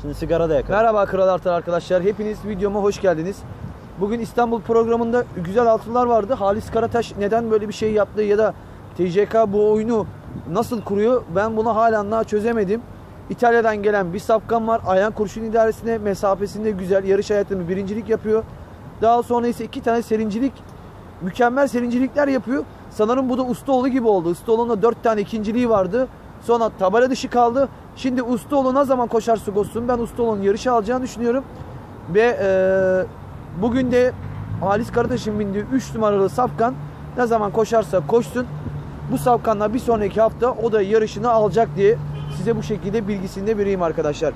Şimdi sigara da yakar. Merhaba Kral Artar arkadaşlar. Hepiniz videoma hoş geldiniz. Bugün İstanbul programında güzel altınlar vardı. Halis Karataş neden böyle bir şey yaptı ya da TCK bu oyunu nasıl kuruyor? Ben bunu halen daha çözemedim. İtalya'dan gelen bir safkan var. Ayhan Kurşun idaresine mesafesinde güzel yarış hayatında birincilik yapıyor. Daha sonra ise iki tane serincilik mükemmel serincilikler yapıyor. Sanırım bu da Ustaoğlu gibi oldu. Ustaoğlu'nda dört tane ikinciliği vardı. Sonra tabela dışı kaldı. Şimdi Ustaoğlu ne zaman koşarsa koşsun ben Ustaoğlu'nun yarışı alacağını düşünüyorum. Ve e, bugün de Halis Karataş'ın bindiği 3 numaralı Safkan ne zaman koşarsa koşsun. Bu Safkan'la bir sonraki hafta o da yarışını alacak diye size bu şekilde bilgisini de vereyim arkadaşlar.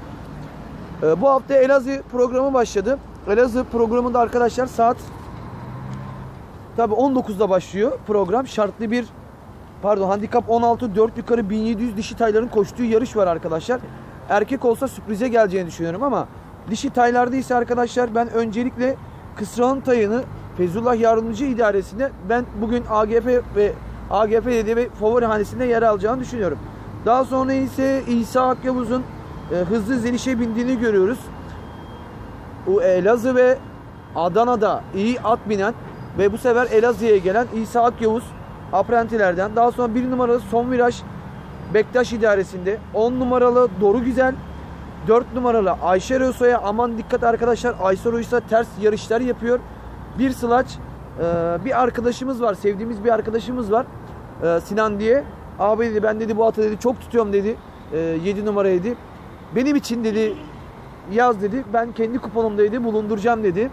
E, bu hafta Elazığ programı başladı. Elazığ programında arkadaşlar saat Tabii 19'da başlıyor program. Şartlı bir pardon handikap 16 4 yukarı 1700 dişi tayların koştuğu yarış var arkadaşlar. Erkek olsa sürprize geleceğini düşünüyorum ama dişi taylarda ise arkadaşlar ben öncelikle kısrağın tayını Fezullah Yardımcı İdaresi'nde ben bugün AGP ve AGP dedi ve favori hanesinde yer alacağını düşünüyorum. Daha sonra ise İsa Akyavuz'un e, hızlı zelişe bindiğini görüyoruz. O Elazığ ve Adana'da iyi at binen ve bu sefer Elazığ'a gelen İsa Akyavuz Aprentilerden. Daha sonra bir numaralı son viraj Bektaş idaresinde. 10 numaralı Doru Güzel. 4 numaralı Ayşe Röso'ya aman dikkat arkadaşlar. Ayşe Röso ters yarışlar yapıyor. Bir sılaç e, bir arkadaşımız var. Sevdiğimiz bir arkadaşımız var. E, Sinan diye. Abi dedi ben dedi bu atı dedi çok tutuyorum dedi. 7 numaraydı. Benim için dedi yaz dedi. Ben kendi kuponumda dedi bulunduracağım dedi.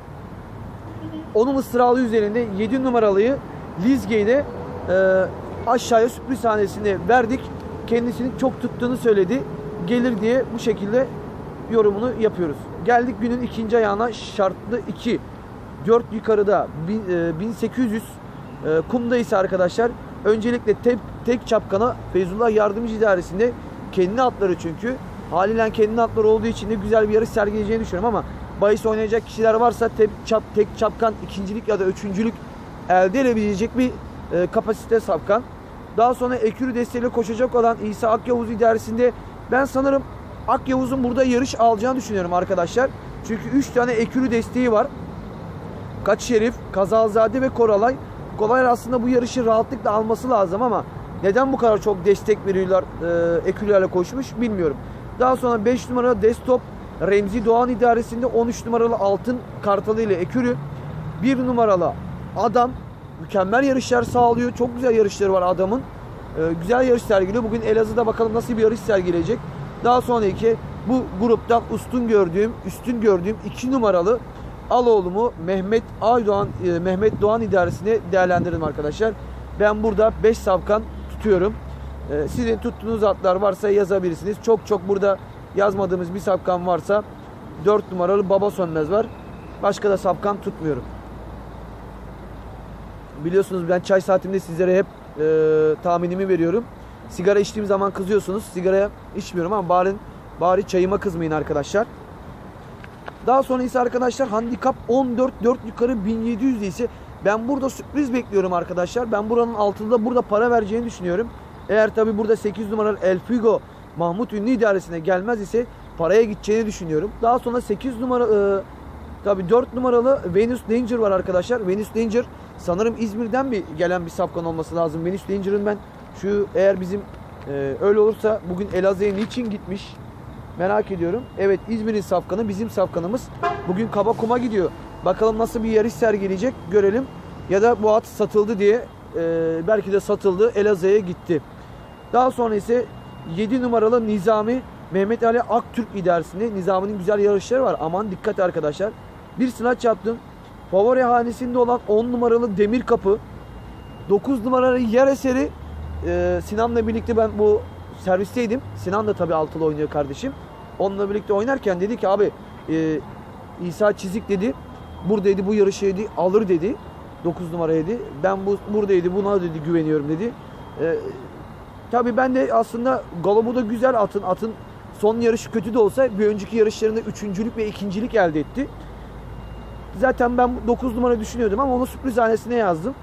Onun ısrarı üzerinde 7 numaralıyı Lizge'de e, aşağıya sürpriz hanesine verdik. Kendisini çok tuttuğunu söyledi. Gelir diye bu şekilde yorumunu yapıyoruz. Geldik günün ikinci ayağına şartlı 2. 4 yukarıda bin, e, 1800 e, kumda ise arkadaşlar öncelikle tek, tek çapkana Feyzullah Yardımcı İdaresi'nde kendi atları çünkü haliyle kendi atları olduğu için de güzel bir yarış sergileyeceğini düşünüyorum ama bahis oynayacak kişiler varsa tek, çap, tek çapkan ikincilik ya da üçüncülük elde edebilecek bir e, kapasite safkan. Daha sonra Ekürü desteğiyle koşacak olan İsa Akyavuz idaresinde ben sanırım Akyavuz'un burada yarış alacağını düşünüyorum arkadaşlar. Çünkü 3 tane Ekürü desteği var. Kaç Şerif, Kazalzade ve Koralay. Koralay aslında bu yarışı rahatlıkla alması lazım ama neden bu kadar çok destek veriyorlar e, Ekürülerle koşmuş bilmiyorum. Daha sonra 5 numara Desktop Remzi Doğan idaresinde 13 numaralı Altın Kartalı ile Ekürü. 1 numaralı Adam mükemmel yarışlar sağlıyor. Çok güzel yarışları var adamın. Ee, güzel yarış sergiliyor. Bugün Elazığ'da bakalım nasıl bir yarış sergileyecek. Daha sonraki bu gruptan üstün gördüğüm, üstün gördüğüm 2 numaralı Aloğlu'mu Mehmet Aydoğan, e, Mehmet Doğan idaresine değerlendirdim arkadaşlar. Ben burada 5 savkan tutuyorum. Ee, sizin tuttuğunuz atlar varsa yazabilirsiniz. Çok çok burada yazmadığımız bir sapkan varsa 4 numaralı Baba Sönmez var. Başka da sapkan tutmuyorum. Biliyorsunuz ben çay saatimde sizlere hep e, tahminimi veriyorum. Sigara içtiğim zaman kızıyorsunuz. Sigaraya içmiyorum ama bari, bari çayıma kızmayın arkadaşlar. Daha sonra ise arkadaşlar handikap 14 4 yukarı 1700 ise ben burada sürpriz bekliyorum arkadaşlar. Ben buranın altında burada para vereceğini düşünüyorum. Eğer tabi burada 8 numaralı El Figo Mahmut Ünlü idaresine gelmez ise paraya gideceğini düşünüyorum. Daha sonra 8 numara e, tabii 4 numaralı Venus Danger var arkadaşlar. Venus Danger sanırım İzmir'den bir gelen bir safkan olması lazım. Venus Danger'ın ben şu eğer bizim e, öyle olursa bugün Elazığ'a niçin gitmiş merak ediyorum. Evet İzmir'in safkanı bizim safkanımız. Bugün Kaba Kum'a gidiyor. Bakalım nasıl bir yarış sergileyecek görelim. Ya da bu at satıldı diye e, belki de satıldı Elazığ'a gitti. Daha sonra ise 7 numaralı Nizami Mehmet Ali Aktürk idaresinde Nizami'nin güzel yarışları var. Aman dikkat arkadaşlar. Bir sınaç yaptım. Favori hanesinde olan 10 numaralı Demir Kapı. 9 numaralı Yer Eseri. Ee, Sinan'la birlikte ben bu servisteydim. Sinan da tabii altılı oynuyor kardeşim. Onunla birlikte oynarken dedi ki abi e, İsa Çizik dedi. Buradaydı bu yarışı dedi alır dedi. 9 numaraydı. Ben bu buradaydı buna dedi güveniyorum dedi. E, Tabii ben de aslında Galobu da güzel atın. Atın son yarışı kötü de olsa bir önceki yarışlarında üçüncülük ve ikincilik elde etti. Zaten ben 9 numara düşünüyordum ama onu sürpriz hanesine yazdım.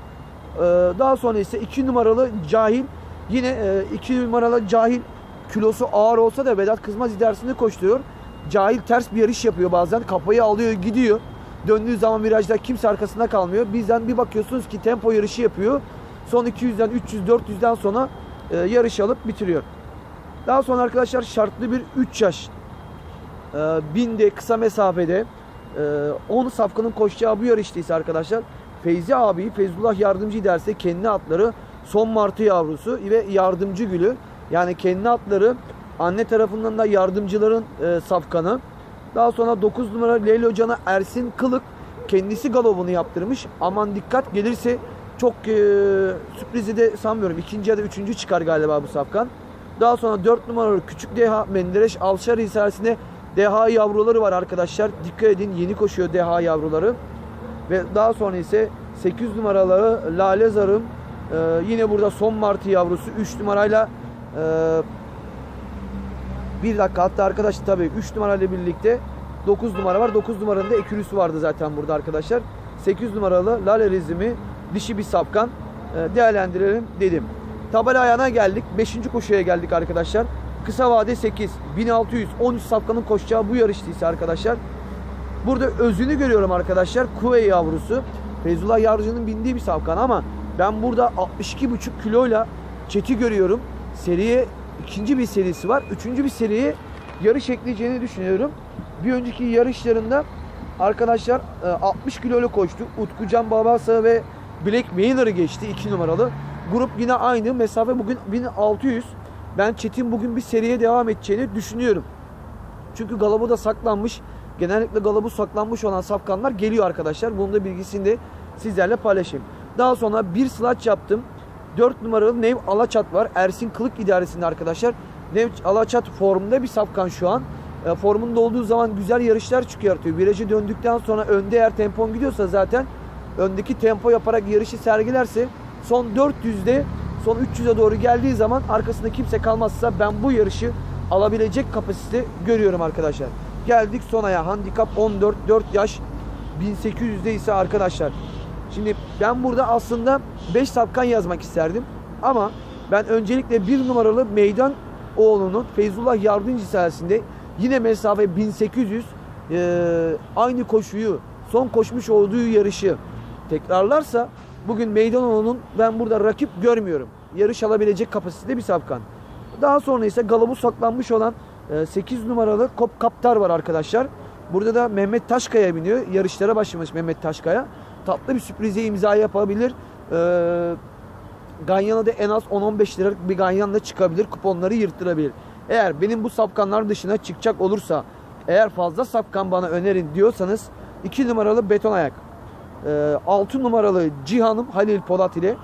Ee, daha sonra ise 2 numaralı Cahil yine 2 e, numaralı Cahil kilosu ağır olsa da Vedat Kızmaz idaresinde koşturuyor. cahil ters bir yarış yapıyor bazen. Kafayı alıyor gidiyor. Döndüğü zaman virajda kimse arkasında kalmıyor. Bizden bir bakıyorsunuz ki tempo yarışı yapıyor. Son 200'den 300 400'den sonra e, yarış alıp bitiriyor. Daha sonra arkadaşlar şartlı bir 3 yaş e, binde kısa mesafede e, 10 safkanın koşacağı bu yarışta ise arkadaşlar Feyzi abi Feyzullah yardımcı derse kendi atları son martı yavrusu ve yardımcı gülü yani kendi atları anne tarafından da yardımcıların e, safkanı. Daha sonra 9 numara Leyla Hoca'na Ersin Kılık kendisi galobunu yaptırmış. Aman dikkat gelirse çok e, sürprizi de sanmıyorum. İkinci ya da üçüncü çıkar galiba bu safkan. Daha sonra 4 numaralı Küçük Deha Mendereş Alşar Hisaresi'nde Deha yavruları var arkadaşlar. Dikkat edin yeni koşuyor Deha yavruları. Ve daha sonra ise 8 numaralı Lale Zarım e, yine burada son martı yavrusu 3 numarayla e, bir dakika hatta arkadaşlar tabii 3 numarayla birlikte 9 numara var. 9 numaranın da ekürüsü vardı zaten burada arkadaşlar. 8 numaralı Lale Rizmi dişi bir sapkan e, değerlendirelim dedim. Tabela ayağına geldik. 5. koşuya geldik arkadaşlar. Kısa vade 8. 1600. 13 sapkanın koşacağı bu yarıştıysa arkadaşlar. Burada özünü görüyorum arkadaşlar. Kuvey yavrusu. Feyzullah Yavrucu'nun bindiği bir sapkan ama ben burada 62,5 kiloyla Çeti görüyorum. Seriye ikinci bir serisi var. Üçüncü bir seriye yarış ekleyeceğini düşünüyorum. Bir önceki yarışlarında arkadaşlar 60 kilolu koştu. Utkucan Babasa ve Black Mailer'ı geçti 2 numaralı. Grup yine aynı. Mesafe bugün 1600. Ben Çetin bugün bir seriye devam edeceğini düşünüyorum. Çünkü Galabu da saklanmış. Genellikle Galabu saklanmış olan safkanlar geliyor arkadaşlar. Bunun da bilgisini de sizlerle paylaşayım. Daha sonra bir slaç yaptım. 4 numaralı Nev Alaçat var. Ersin Kılık idaresinde arkadaşlar. Nev Alaçat formunda bir safkan şu an. E, formunda olduğu zaman güzel yarışlar çıkartıyor. Virajı döndükten sonra önde eğer tempon gidiyorsa zaten öndeki tempo yaparak yarışı sergilerse son 400'de son 300'e doğru geldiği zaman arkasında kimse kalmazsa ben bu yarışı alabilecek kapasite görüyorum arkadaşlar. Geldik son aya. Handikap 14 4 yaş 1800'de ise arkadaşlar. Şimdi ben burada aslında 5 sapkan yazmak isterdim. Ama ben öncelikle bir numaralı meydan oğlunun Feyzullah Yardımcı sayesinde yine mesafe 1800 e, aynı koşuyu son koşmuş olduğu yarışı tekrarlarsa bugün Meydanoğlu'nun ben burada rakip görmüyorum. Yarış alabilecek kapasitede bir sapkan. Daha sonra ise galabu saklanmış olan 8 numaralı Kop Kaptar var arkadaşlar. Burada da Mehmet Taşkaya biniyor. Yarışlara başlamış Mehmet Taşkaya. Tatlı bir sürprize imza yapabilir. Ee, Ganyan'a da en az 10-15 liralık bir Ganyan da çıkabilir. Kuponları yırttırabilir. Eğer benim bu sapkanlar dışına çıkacak olursa eğer fazla sapkan bana önerin diyorsanız 2 numaralı beton ayak. 6 numaralı Cihan'ım Halil Polat ile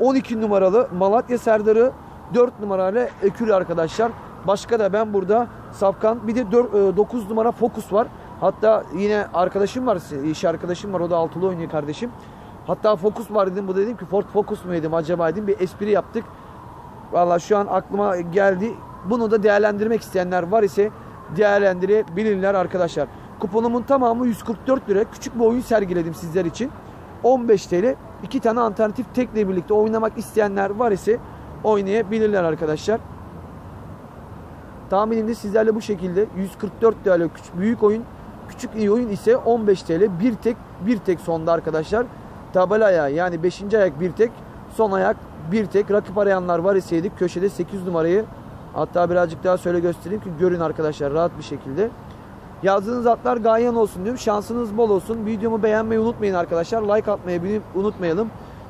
12 numaralı Malatya Serdar'ı 4 numaralı Ekül arkadaşlar. Başka da ben burada Safkan bir de 4, 9 numara Focus var. Hatta yine arkadaşım var, iş arkadaşım var. O da altılı oynuyor kardeşim. Hatta Focus var dedim. Bu dedim ki Ford Focus mu dedim acaba dedim. Bir espri yaptık. Valla şu an aklıma geldi. Bunu da değerlendirmek isteyenler var ise değerlendirebilirler arkadaşlar. Kuponumun tamamı 144 lira. Küçük bir oyun sergiledim sizler için. 15 TL. iki tane alternatif tekle birlikte oynamak isteyenler var ise oynayabilirler arkadaşlar. Tahminim de sizlerle bu şekilde 144 TL küçük büyük oyun küçük iyi oyun ise 15 TL bir tek bir tek sonda arkadaşlar tabela ayağı yani 5. ayak bir tek son ayak bir tek rakip arayanlar var iseydik köşede 8 numarayı hatta birazcık daha söyle göstereyim ki görün arkadaşlar rahat bir şekilde yazdığınız atlar ganyan olsun diyorum şansınız bol olsun videomu beğenmeyi unutmayın arkadaşlar like atmayı unutmayalım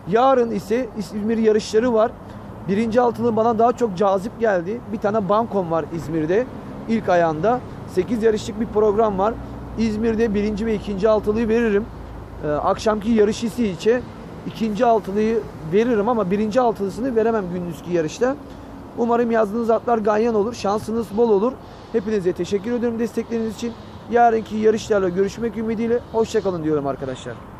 yarın ise İzmir yarışları var Birinci altılı bana daha çok cazip geldi. Bir tane bankom var İzmir'de. ilk ayağında. 8 yarışlık bir program var. İzmir'de birinci ve ikinci altılıyı veririm. Ee, akşamki yarış ise içe ikinci altılıyı veririm ama birinci altılısını veremem gündüzki yarışta. Umarım yazdığınız atlar ganyan olur. Şansınız bol olur. Hepinize teşekkür ederim destekleriniz için. Yarınki yarışlarla görüşmek ümidiyle. Hoşçakalın diyorum arkadaşlar.